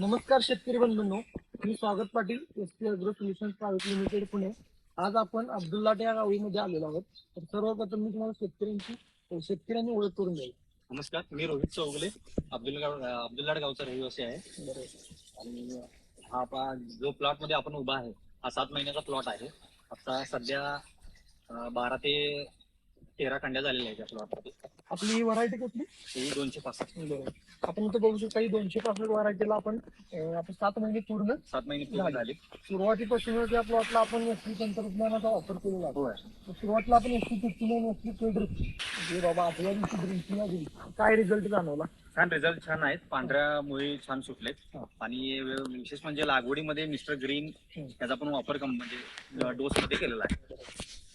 नमस्कार शेतकरी बंधूंनो मी Swagat Patil S P agro solution private limited Pune. आज आपण अब्दुल्लाट या गावीमध्ये आलेलो आहोत. तर सर्वप्रथम मी तुम्हाला शेतकऱ्यांची शेतकऱ्यांनी ओळख करून द्यावी नमस्कार मी रोहित चौगले अब्दुल अब्दुल्लाड गावचा रहिवासी आहे. आणि हा जो प्लॉटमध्ये आपण उभा आहे हा सात महिन्याचा प्लॉट आहे. आता सध्या बारा ते तेरा खंड्या झालेल्या आहेत त्या प्लॉटमध्ये आपली ही व्हरायटी कुठली? ही दोनशे पासष्ट. बरोबर आपण इथं बघू शकता ही दोनशे पासष्ट व्हरायटीला आपण अं, आपण सात महिने पूर्ण सात महिने पूर्ण झाले. सुरुवातीपासूनच या प्लॉटला आपण एस तंत्रज्ञानाचा वापर केलेला आहे. होय. तर सुरुवातीला आपण S T fifty nine S T जे बाबा आपल्या दिवशी ड्रिंकिंग दिली काय रिझल्ट जाणवला? छान रिझल्ट छान आहेत. पांढऱ्या मुळी छान सुटलेत. हा. आणि वे- विशेष म्हणजे लागवडीमध्ये मिस्टर ग्रीन. याचा पण वापर कम- म्हणजे डोस मध्ये केलेला आहे.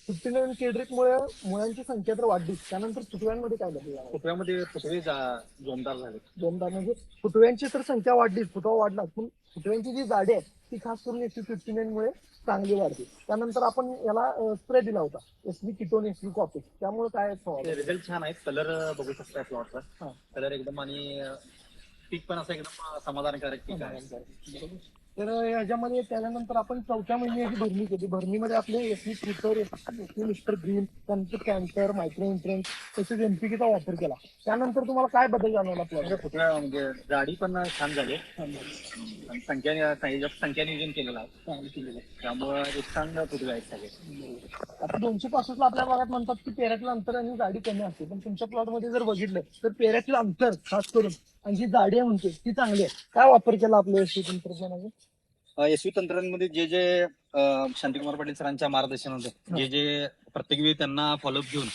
फिफ्टी नाईन केड्रिक मुळे मुळ्यांची संख्या तर वाढली त्यानंतर फुटव्यांमध्ये काय झाला? फुटव्यामध्ये फुटवे जा- जोमदार झाले. दोनदा म्हणजे फुटव्यांची तर संख्या वाढली फुटवा वाढला. पण फुटव्यांची जी जाडी आहे ती खास करून एस फिफ्टी नाईन मुळे चांगली वाढते त्यानंतर आपण याला स्प्रे दिला होता. एस बी किटोन एस बी कॉपी त्यामुळे काय? रिझल्ट छान आहेत. कलर बघू शकता प्लॉटचा हा. कलर एकदम आणि अं, पीक पण असं एकदम समाधानकारक पीक आहे. बरोबर. तर ह्याच्यामध्ये त्याच्यानंतर आपण चौथ्या महिन्याची भरणी केली. भरणीमध्ये आपले एसवी फ्रुटर एसवी मिस्टर ग्रीन त्यानंतर कॅन्सर मायक्रो इन्फ्लुएन्स तसेच एनपीकेचा वापर केला. त्यानंतर तुम्हाला काय बदल जाणवला म्हणजे आपल्याला फुटव्या म्हणजे जाडी पण छान झाली. आणि संख्या संख्या नियोजन केलेलं आहे. आहे. त्यामुळं एक चांगलं फुटवे आहेत सगळे दोनशे पासष्टला आपल्या भागात म्हणतात की पेऱ्यातलं अंतर आणि जाडी कमी असते. पण तुमच्या प्लॉटमध्ये जर बघितलं तर पेऱ्यातलं अंतर खास करून आणि जी जाडी आहे म्हणते ती चांगली आहे. काय वापर केला आपल्या एसटी तंत्रज्ञानाचा एसवी तंत्रज्ञानमध्ये जे जे अं, शांतिकुमार पाटील सरांच्या होते जे जे प्रत्येक वेळी त्यांना फॉलोअप घेऊन.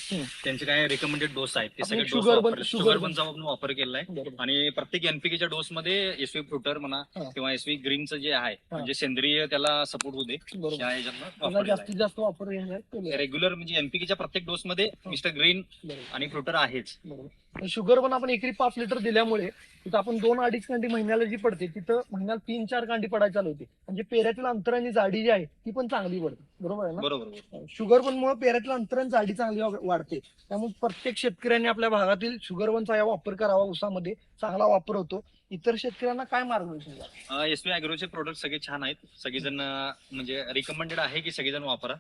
त्यांचे काय रेकमेंडेड डोस आहेत ते सगळे डोस sugar शुगर बनचा आपण वापर केला आहे बरोबर. आणि प्रत्येक एनपीकेच्या डोस मध्ये एसवी फ्रुटर म्हणा हा. किंवा एसवी ग्रीनचं जे आहे म्हणजे सेंद्रिय त्याला सपोर्ट बरोबर. त्याचा वापरलेलं जास्तीत जास्त वापर केलेला आहे. रेग्युलर म्हणजे एनपीकेच्या प्रत्येक डोस मध्ये मिस्टर ग्रीन बरोबर. आणि फ्रुटर आहेच. बरोबर. शुगर पण आपण एकरी पाच लिटर दिल्यामुळे तिथं आपण दोन अडीच कांडी महिन्याला जी पडते तिथं महिन्याला तीन चार कांडी पडायला चालू होते. म्हणजे पेऱ्यातील अंतर आणि जाडी जी आहे ती पण चांगली पडते. बरोबर आहे ना? बरोबर. बरोबर. शुगर पण मुळे पेऱ्यातील अंतर आणि जाडी चांगली वाढते. त्यामुळे प्रत्येक शेतकऱ्यांनी आपल्या भागातील शुगर वनचा या वापर करावा ऊसामध्ये. चांगला वापर होतो. इतर शेतकऱ्यांना काय मार्गदर्शन द्याल? एस पी अॅग्रोचे प्रोडक्ट सगळे छान आहेत. सगळेजण म्हणजे रिकमेंडेड आहे की सगळेजण वापरा.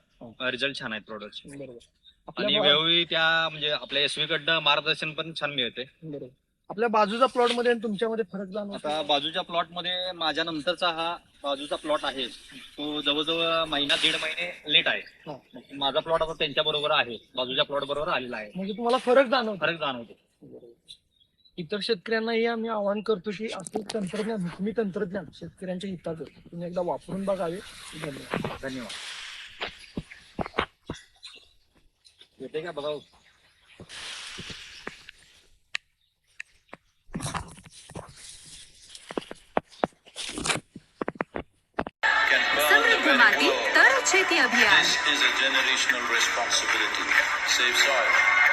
रिझल्ट छान आहेत प्रोडक्ट बरोबर. आणि वेळोवेळी त्या म्हणजे आपल्या एसवी कडनं मार्गदर्शन पण छान मिळते. बरोबर. आपल्या बाजूच्या प्लॉटमध्ये आणि तुमच्यामध्ये फरक जाणवतो. आता बाजूच्या प्लॉटमध्ये माझ्या नंतरचा हा बाजूचा प्लॉट आहे. तो जवळजवळ महिना दीड महिने लेट आहे. हा. माझा प्लॉट आता त्यांच्या बरोबर आहे. बाजूच्या प्लॉट बरोबर आलेला आहे. म्हणजे तुम्हाला फरक जाणवतो. फरक जाणवतो. इतर शेतकऱ्यांनाही आम्ही आवाहन करतो की असं तंत्रज्ञान हुकमी तंत्रज्ञान शेतकऱ्यांच्या हिताचं तुम्ही एकदा वापरून बघावे. धन्यवाद. धन्यवाद. येते का बघा? Abhiyan. This is a generational responsibility. Save soil.